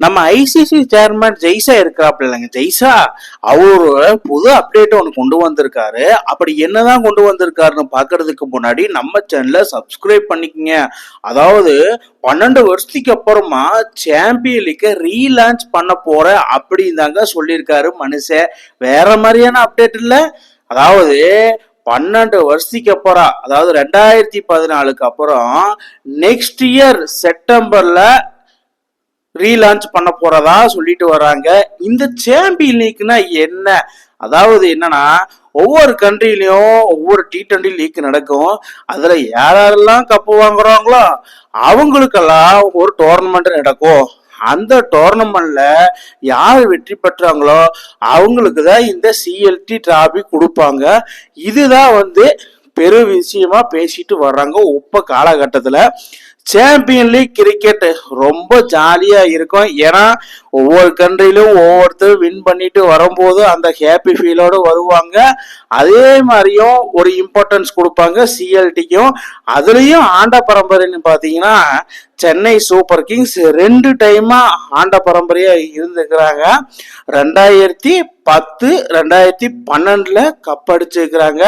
நம்ம ICC chairman ஜெய்சா இருக்கிறாப்ல இல்லைங்க. ஜெய்சா அவர் புது அப்டேட் ஒன்று கொண்டு வந்திருக்காரு. அப்படி என்னதான் கொண்டு வந்திருக்காருன்னு பார்க்கறதுக்கு முன்னாடி நம்ம சேனலை சப்ஸ்கிரைப் பண்ணிக்கங்க. அதாவது பன்னெண்டு வருஷத்துக்கு அப்புறமா சாம்பியன் லீக்கை ரீலான்ச் பண்ண போற அப்படின்னு தாங்க சொல்லியிருக்காரு மனுஷன். வேற மாதிரியான அப்டேட் இல்லை. அதாவது பன்னெண்டு வருஷத்துக்கு அப்புறம் அதாவது ரெண்டாயிரத்தி பதினாலுக்கு அப்புறம் நெக்ஸ்ட் இயர் செப்டம்பர்ல ரீலான்ச் பண்ண போறதா சொல்லிட்டு வராங்க. இந்த சாம்பியன் லீக்னா என்ன? அதாவது என்னன்னா ஒவ்வொரு கண்ட்ரிலையும் ஒவ்வொரு டி டுவெண்ட்டி லீக் நடக்கும். அதுல யாரெல்லாம் கப்பு வாங்குறாங்களோ அவங்களுக்கெல்லாம் ஒரு டோர்னமெண்ட் நடக்கும். அந்த டோர்னமெண்ட்ல யார் வெற்றி பெற்றாங்களோ அவங்களுக்கு தான் இந்த சிஎல்டி டிராபி கொடுப்பாங்க. இதுதான் வந்து பெரு விஷயமா பேசிட்டு வர்றாங்க. உப்ப காலகட்டத்துல சாம்பியன் லீக் கிரிக்கெட் ரொம்ப ஜாலியா இருக்கும். ஏன்னா ஒவ்வொரு கண்ட்ரிலும் ஒவ்வொருத்தரும் வின் பண்ணிட்டு வரும்போது அந்த ஹாப்பி ஃபீலோடு வருவாங்க. அதே மாதிரியும் ஒரு இம்பார்ட்டன்ஸ் கொடுப்பாங்க சிஎல்டிக்கும் அதுலேயும் ஆண்ட பரம்பரைன்னு பார்த்தீங்கன்னா சென்னை சூப்பர் கிங்ஸ் ரெண்டு டைமா ஆண்ட பரம்பரையா இருந்துக்கிறாங்க ரெண்டாயிரத்தி பத்து ரெண்டாயிரத்தி பன்னெண்டுல கப் அடிச்சிருக்கிறாங்க.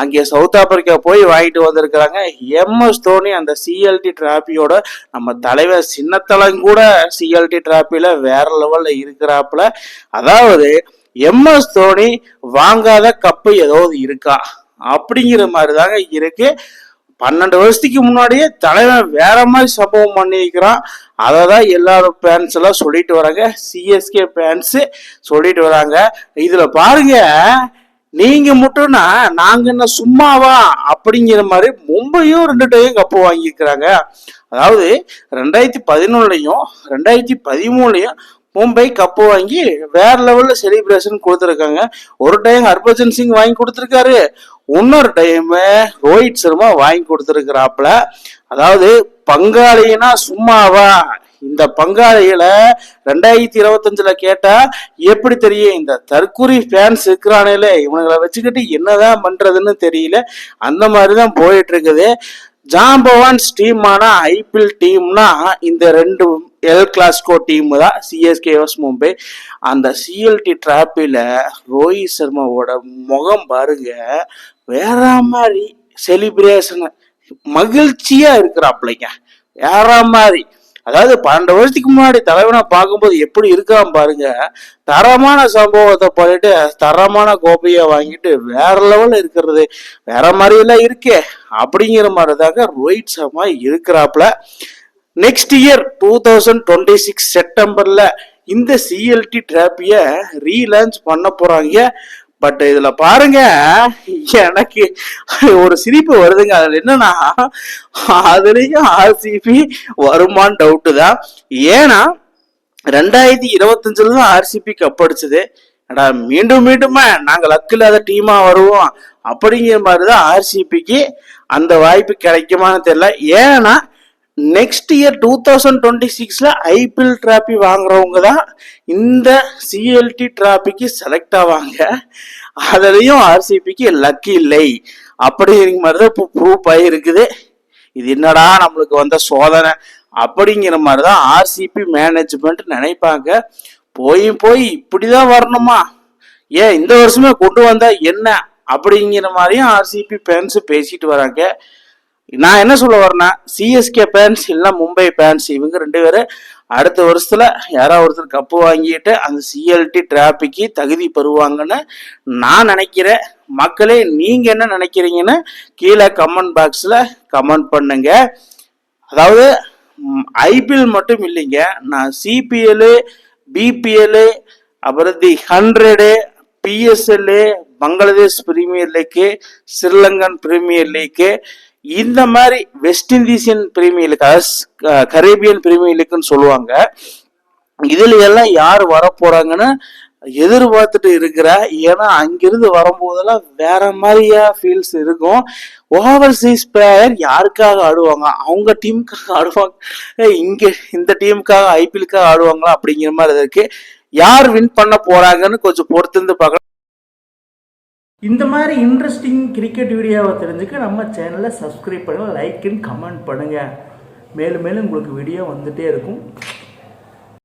அங்கே சவுத் ஆப்பிரிக்கா போய் வாங்கிட்டு வந்திருக்கிறாங்க. எம்எஸ் தோனி அந்த சிஎல்டி டிராபியோட நம்ம தலைவர் சின்னத்தலம் கூட சிஎல்டி டிராபில வேற லெவல்ல இருக்கிறாப்புல. அதாவது எம்எஸ் தோனி வாங்காத கப்பு ஏதாவது இருக்கா? அப்படிங்கிற மாதிரி தாங்க இருக்கு. பன்னெண்டு வருஷத்துக்கு முன்னாடியே தலைவன் வேற மாதிரி சம்பவம் பண்ணிருக்கிறான் அதை தான் எல்லாரும் ஃபேன்ஸ் எல்லாம் சொல்லிட்டு வராங்க. சிஎஸ்கே ஃபேன்ஸு சொல்லிட்டு வராங்க. இதில் பாருங்க நீங்க மட்டும்னா நாங்க என்ன சும்மாவா? அப்படிங்கிற மாதிரி மும்பையும் ரெண்டு டைம் கப்பு வாங்கியிருக்கிறாங்க. அதாவது ரெண்டாயிரத்தி பதினொன்னுலையும் ரெண்டாயிரத்தி பதிமூணுலையும் மும்பை கப்பு வாங்கி வேற லெவல்ல செலிப்ரேஷன் கொடுத்துருக்காங்க. ஒரு டைம் ஹர்பஜன் சிங் வாங்கி கொடுத்துருக்காரு. இன்னொரு டைம் ரோஹித் சர்மா வாங்கி கொடுத்துருக்கிறாப்புல. அதாவது பங்காளினா சும்மாவா? இந்த பங்காளிகளை ரெண்டாயிரத்தி இருபத்தஞ்சுல கேட்டா எப்படி தெரியும் இந்த தற்கூரி ஃபேன்ஸ் இருக்கிறானேல இவனுங்களை வச்சுக்கிட்டு என்னதான் பண்றதுன்னு தெரியல. அந்த மாதிரிதான் போயிட்டு இருக்குது ஜாம்பவான்ஸ் டீமான ஐபிஎல் டீம்னா இந்த ரெண்டு எல் கிளாஸ்கோ டீம் தான் சிஎஸ்கேஎஸ் மும்பை. அந்த சிஎல்டி டிராப்பில் ரோஹித் சர்மாவோட முகம் பாருங்க வேற மாதிரி செலிப்ரேஷன் மகிழ்ச்சியா இருக்கிறாப்லைங்க வேற மாதிரி. அதாவது பன்னெண்டு வருஷத்துக்கு முன்னாடி தலைவனை பார்க்கும்போது எப்படி இருக்கான் பாருங்க. தரமான சம்பவத்தை பண்ணிட்டு தரமான கோப்பையை வாங்கிட்டு வேற லெவலில் இருக்கிறது. வேற மாதிரியெல்லாம் இருக்கே. அப்படிங்கிற மாதிரி தாங்க Rohit Sharma இருக்கிறாப்ல next year two thousand twenty six செப்டம்பர்ல இந்த சிஎல்டி டிராப்பிய ரீலான்ச் பண்ண போறாங்க. பட் இதுல பாருங்க எனக்கு ஒரு சிரிப்பு வருதுங்க. அதுல என்னன்னா அதுலயும் ஆர்சிபி வருமான்னு டவுட்டு தான். ஏன்னா ரெண்டாயிரத்தி இருபத்தஞ்சுல தான் ஆர்சிபி கப் அடிச்சது. அடா மீண்டும் மீண்டுமா நாங்க லக்கு இல்லாத டீமா வருவோம். அப்படிங்கிற மாதிரி தான் ஆர்சிபிக்கு அந்த வாய்ப்பு கிடைக்குமான்னு தெரியல. ஏன்னா next year two thousand twenty சிக்ஸில் ஐபிஎல் டிராபி வாங்குறவங்க தான் இந்த சிஎல்டி டிராபிக்கு செலக்ட் ஆவாங்க. அதுலேயும் ஆர்சிபிக்கு லக் இல்லை. அப்படிங்கிற மாதிரி தான் இப்போ ப்ரூஃப் ஆகிருக்குது இது என்னடா நம்மளுக்கு வந்த சோதனை? அப்படிங்கிற மாதிரி தான் ஆர்சிபி மேனேஜ்மெண்ட் நினைப்பாங்க. போய் போய் இப்படி தான் வரணுமா? ஏன் இந்த வருஷமே கொண்டு வந்தா என்ன? அப்படிங்கிற மாதிரியும் ஆர்சிபி ஃபேன்ஸ் பேசிட்டு வராங்க. நான் என்ன சொல்ல வரேன்னா சிஎஸ்கே ஃபேன்ஸ் இல்லைன்னா மும்பை ஃபேன்ஸ் இவங்க ரெண்டு பேரும் அடுத்த வருஷத்துல யாராவது ஒருத்தர் கப்பு வாங்கிட்டு அந்த சிஎல்டி டிராபிக்கு தகுதி பெறுவாங்கன்னு நான் நினைக்கிறேன். மக்களே நீங்க என்ன நினைக்கிறீங்கன்னு கீழே கமெண்ட் பாக்ஸ்ல கமெண்ட் பண்ணுங்க. அதாவது ஐபிஎல் மட்டும் இல்லைங்க நான் சிபிஎல்லு பிபிஎல்லு அப்புறம் the hundred PSL Bangladesh premier league Sri Lankan premier league இந்த மாதிரி வெஸ்ட் இண்டீசியன் பிரீமியர் லீக் அதாவது கரேபியன் பிரீமியர் லீக்னு சொல்லுவாங்க. இதுல எல்லாம் யார் வரப்போறாங்கன்னு எதிர்பார்த்துட்டு இருக்கிற ஏன்னா அங்கிருந்து வரும்போதெல்லாம் வேற மாதிரியா ஃபீல்ஸ் இருக்கும். ஓவர்சீஸ் பிளேயர் யாருக்காக ஆடுவாங்க? அவங்க டீமுக்காக ஆடுவாங்க? இங்க இந்த டீமுக்காக ஐபிஎலுக்காக ஆடுவாங்களா? அப்படிங்கிற மாதிரி இருக்கு. யார் வின் பண்ண போறாங்கன்னு கொஞ்சம் பொறுத்திருந்து பார்க்கலாம் இந்த மாதிரி இன்ட்ரெஸ்டிங் கிரிக்கெட் வீடியோவை தெரிஞ்சுக்க நம்ம சேனலை சப்ஸ்கிரைப் பண்ணுங்கள் லைக் அண்ட் கமெண்ட் பண்ணுங்கள் மேலும் மேலும் உங்களுக்கு வீடியோ வந்துகிட்டே இருக்கும்.